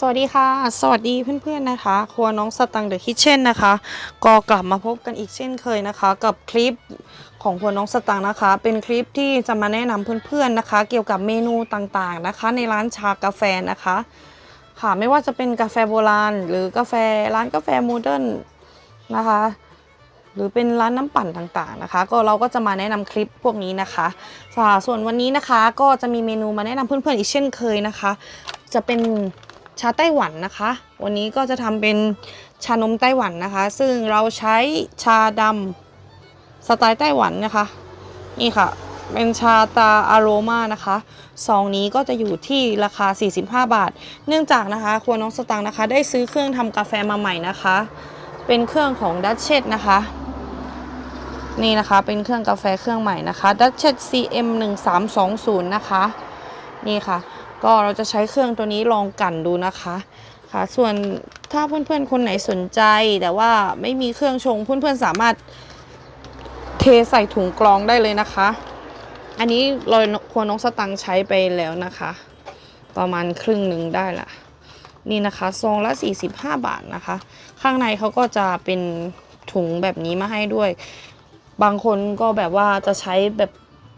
สวัสดีค่ะ สวัสดีเพื่อนๆนะคะ ครัวน้องสตังเดอะคิทเช่นนะคะ ก็กลับมาพบกันอีกเช่นเคยนะคะ กับคลิปของครัวน้องสตังนะคะ เป็นคลิปที่จะมาแนะนำเพื่อนๆนะคะ เกี่ยวกับเมนูต่างๆนะคะ ในร้านชากาแฟนะคะ ค่ะไม่ว่าจะเป็นกาแฟโบราณ หรือกาแฟร้านกาแฟโมเดิร์นนะคะ หรือเป็นร้านน้ำปั่นต่างๆนะคะ ก็เราก็จะมาแนะนำคลิปพวกนี้นะคะค่ะส่วนวันนี้นะคะก็จะมีเมนูมาแนะนำเพื่อนๆอีกเช่นเคยนะคะ จะเป็น ชาไต้หวันนะคะ วันนี้ก็จะทำเป็นชานมไต้หวันนะคะ ซึ่งเราใช้ชาดำสไตล์ไต้หวันนะคะ นี่ค่ะ เป็นชาตาอโรมานะคะซองนี้ก็จะอยู่ที่ราคา 45 บาท เนื่องจากนะคะ ครัวน้องสตังนะคะ ได้ซื้อเครื่องทำกาแฟมาใหม่นะคะ เป็นเครื่องของดัชเช s นะคะ นี่นะคะเป็นเครื่องกาแฟเครื่องใหม่นะคะดัชเช s CM 1320นะคะ นี่ค่ะ ก็เราจะใช้เครื่องตัวนี้ลองกันดูนะคะค่ะ ส่วนถ้าเพื่อนๆคนไหนสนใจ แต่ว่าไม่มีเครื่องชงเพื่อนๆสามารถเทใส่ถุงกรองได้เลยนะคะ อันนี้ลอยควรน้องสตังใช้ไปแล้วนะคะ ประมาณครึ่งหนึ่งได้ละนี่นะคะซองละ 45 บาทนะคะ ข้างในเขาก็จะเป็นถุงแบบนี้มาให้ด้วย บางคนก็แบบว่าจะใช้แบบ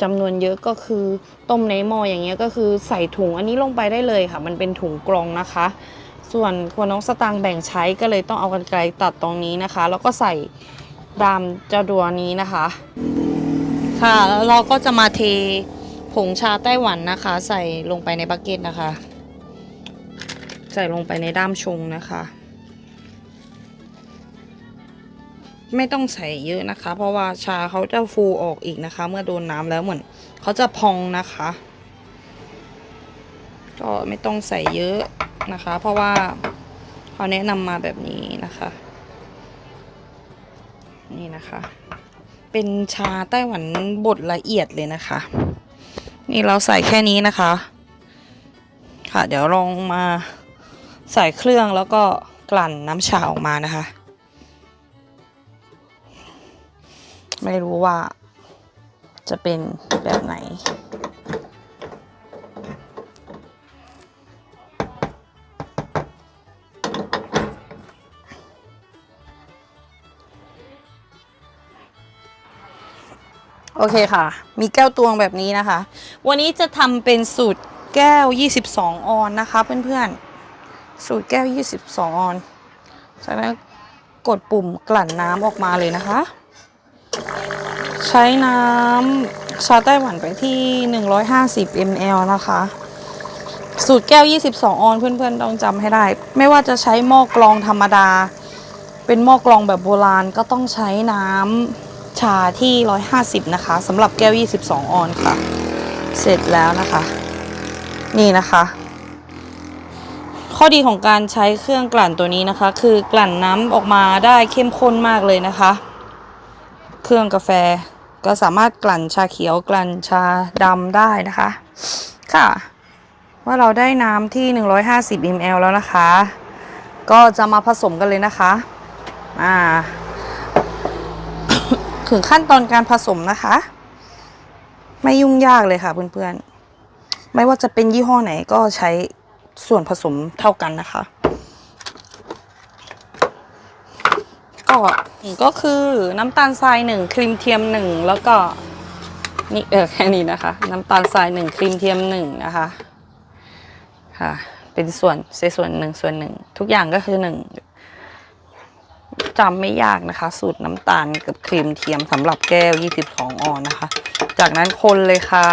จำนวนเยอะก็คือต้มในหม้ออย่างเงี้ยก็คือใส่ถุงอันนี้ลงไปได้เลยค่ะ มันเป็นถุงกรองนะคะ ส่วนควน้องสตางค์แบ่งใช้ก็เลยต้องเอากันไกลตัดตรงนี้นะคะ แล้วก็ใส่ดามเจ้าดัวนี้นะคะ ค่ะแล้วเราก็จะมาเทผงชาไต้หวันนะคะ ใส่ลงไปในบักเก็ตนะคะ ใส่ลงไปในด้ามชงนะคะ ไม่ต้องใส่เยอะนะคะ เพราะว่าชาเขาจะฟูออกอีกนะคะ เมื่อโดนน้ำแล้วเหมือนเขาจะพองนะคะ ก็ไม่ต้องใส่เยอะนะคะ เพราะว่าเขาแนะนำมาแบบนี้นะคะ นี่นะคะ เป็นชาไต้หวันบดละเอียดเลยนะคะ นี่เราใส่แค่นี้นะคะ ค่ะเดี๋ยวลองมาใส่เครื่องแล้วก็กลั่นน้ำชาออกมานะคะ ไม่รู้ว่าจะเป็นแบบไหน โอเคค่ะ มีแก้วตวงแบบนี้นะคะ วันนี้จะทำเป็นสูตรแก้ว 22 ออนนะคะ เพื่อนๆ สูตรแก้ว 22 ออนจากนั้นกดปุ่มกลั่นน้ำออกมาเลยนะคะ ใช้น้ำชาไต้หวันไปที่ 150 ml นะคะ สูตรแก้ว 22 ออนเพื่อนๆ ต้องจำให้ได้ ไม่ว่าจะใช้หม้อกรองธรรมดา เป็นหม้อกรองแบบโบราณก็ต้องใช้น้ำชาที่ 150 นะคะสำหรับแก้ว 22 ออนค่ะ เสร็จแล้วนะคะ นี่นะคะ ข้อดีของการใช้เครื่องกลั่นตัวนี้นะคะ คือกลั่นน้ำออกมาได้เข้มข้นมากเลยนะคะ เครื่องกาแฟ ก็สามารถกลั่นชาเขียวกลั่นชาดำได้นะคะ ค่ะ ว่าเราได้น้ำที่ 150 ml แล้วนะคะ ก็จะมาผสมกันเลยนะคะอ่าถึงขั้นตอนการผสมนะคะ ไม่ยุ่งยากเลยค่ะเพื่อนๆ ไม่ว่าจะเป็นยี่ห้อไหนก็ใช้ส่วนผสมเท่ากันนะคะ ก็ก็คือน้ำตาลทรายหนึ่งครีมเทียมหนึ่งแล้วก็นี่เออแค่นี้นะคะ น้ำตาลทรายหนึ่งครีมเทียมหนึ่งนะคะค่ะเป็นส่วนเศษส่วนหนึ่งส่วนหนึ่งทุกอย่างก็คือหนึ่งจำไม่ยากนะคะ สูตรน้ำตาลกับครีมเทียมสำหรับแก้ว 22ออนนะคะ จากนั้นคนเลยค่ะ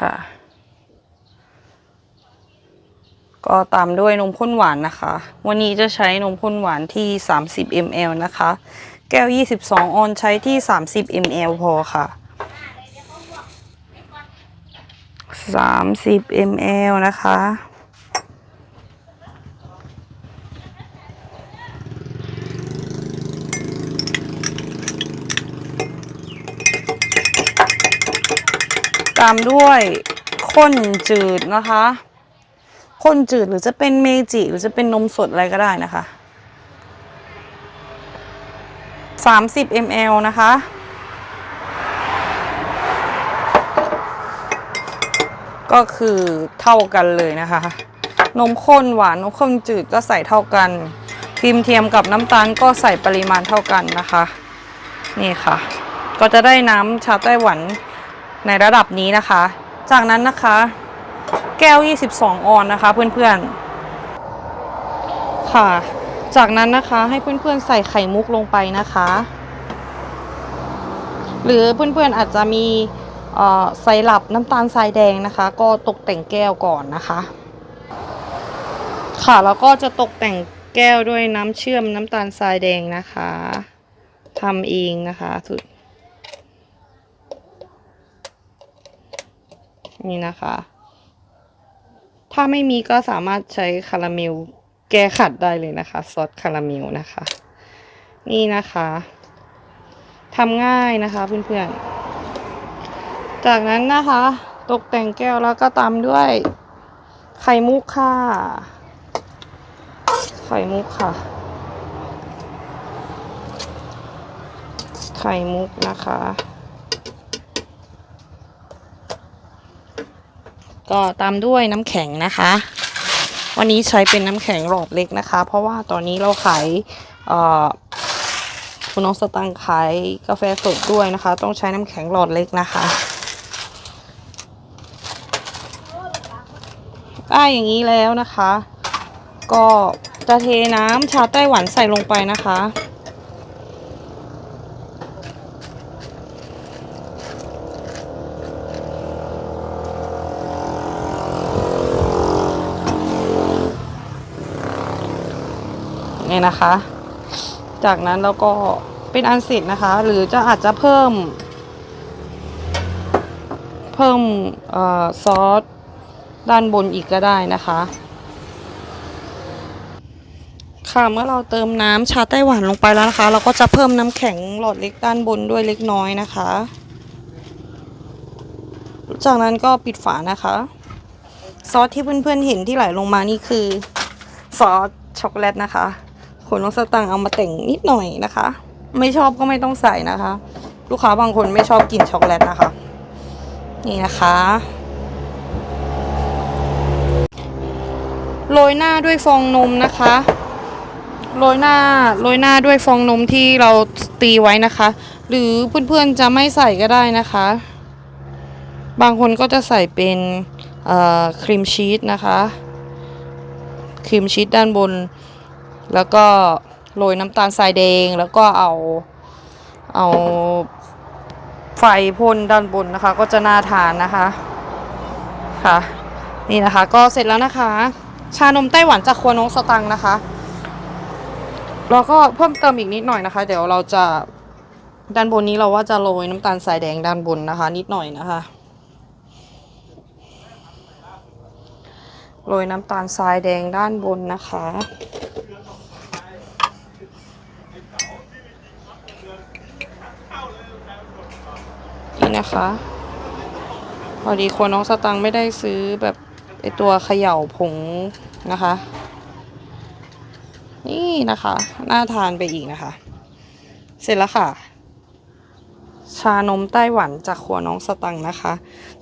ค่ะ ก็ตามด้วยนมข้นหวานนะคะ วันนี้จะใช้นมข้นหวานที่ 30 ml นะคะ แก้ว 22 ออนใช้ที่ 30 ml พอค่ะ 30 ml นะคะ ตามด้วยข้นจืดนะคะข้นจืดหรือจะเป็นเมจิหรือจะเป็นนมสดอะไรก็ได้นะคะ 30 ml นะคะ ก็คือเท่ากันเลยนะคะ นมข้นหวานนมข้นจืดก็ใส่เท่ากันครีมเทียมกับน้ำตาลก็ใส่ปริมาณเท่ากันนะคะ นี่ค่ะ ก็จะได้น้ำชาไต้หวัน ในระดับนี้นะคะ จากนั้นนะคะ แก้ว 22 ออนนะคะ เพื่อนๆ ค่ะ จากนั้นนะคะให้เพื่อนๆใส่ไข่มุกลงไปนะคะ หรือเพื่อนๆอาจจะมีเอ่อไซรัปน้ำตาลทรายแดงนะคะ ก็ตกแต่งแก้วก่อนนะคะ ค่ะแล้วก็จะตกแต่งแก้วด้วยน้ำเชื่อมน้ำตาลทรายแดงนะคะทำเองนะคะสุด นี่นะคะ ถ้าไม่มีก็สามารถใช้คาราเมลแก้ขัดได้เลยนะคะซอสคาราเมลนะคะ นี่นะคะทำง่ายนะคะเพื่อนๆ จากนั้นนะคะ ตกแต่งแก้วแล้วก็ตามด้วยไข่มุกค่ะ ไข่มุกค่ะ ไข่มุกนะคะ ก็ตามด้วยน้ำแข็งนะคะ วันนี้ใช้เป็นน้ำแข็งหลอดเล็กนะคะ เพราะว่าตอนนี้เราขายคุณน้องสตังค์ขายกาแฟสดด้วยนะคะ ต้องใช้น้ำแข็งหลอดเล็กนะคะได้อย่างนี้แล้วนะคะ ก็จะเทน้ำชาไต้หวันใส่ลงไปนะคะ นี่นะคะ จากนั้นเราก็เป็นอันเสร็จนะคะ หรือจะอาจจะเพิ่ม เพิ่มออซอสด้านบนอีกก็ได้นะคะ ค่ะเมื่อเราเติมน้ำชาไต้หวันลงไปแล้วนะคะ เราก็จะเพิ่มน้ำแข็งหลอดเล็กด้านบนด้วยเล็กน้อยนะคะ จากนั้นก็ปิดฝานะคะซอสที่เพื่อนๆเห็นที่ไหลลงมานี่คือ ซอสช็อกโกแลตนะคะ คนน้องสตังค์เอามาแต่งนิดหน่อยนะคะ ไม่ชอบก็ไม่ต้องใส่นะคะ ลูกค้าบางคนไม่ชอบกินช็อกโกแลตนะคะ นี่นะคะโรยหน้าด้วยฟองนมนะคะโรยหน้าโรยหน้าด้วยฟองนมที่เราตีไว้นะคะ หรือเพื่อนๆจะไม่ใส่ก็ได้นะคะ บางคนก็จะใส่เป็นครีมชีสนะคะครีมชีสด้านบน แล้วก็โรยน้ำตาลทรายแดง แล้วก็เอาเอาไฟพ่นด้านบนนะคะ ก็จะน่าทานนะคะค่ะ นี่นะคะ ก็เสร็จแล้วนะคะ ชานมไต้หวันจากครัวน้องสตังนะคะแล้วก็เพิ่มเติมอีกนิดหน่อยนะคะ เดี๋ยวเราจะด้านบนนี้เราว่าจะโรยน้ำตาลทรายแดงด้านบนนะคะ นิดหน่อยนะคะโรยน้ำตาลทรายแดงด้านบนนะคะ นะคะ พอดีคนน้องสตังไม่ได้ซื้อแบบไอตัวเขย่าผงนะคะ นี่นะคะ น่าทานไปอีกนะคะ เสร็จแล้วค่ะ ชานมไต้หวันจากครัวน้องสตังนะคะ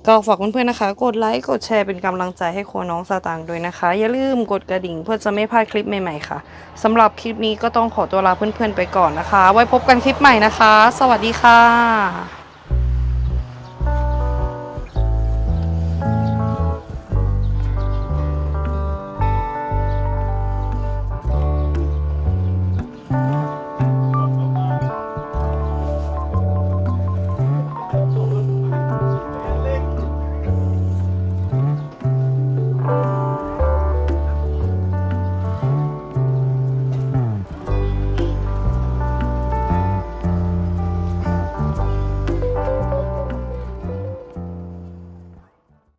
ก็ฝากเพื่อนๆนะคะ กดไลค์กดแชร์เป็นกำลังใจให้ครัวน้องสตังด้วยนะคะ อย่าลืมกดกระดิ่งเพื่อจะไม่พลาดคลิปใหม่ๆค่ะสำหรับคลิปนี้ก็ต้องขอตัวลาเพื่อนๆไปก่อนนะคะ ไว้พบกันคลิปใหม่นะคะ สวัสดีค่ะ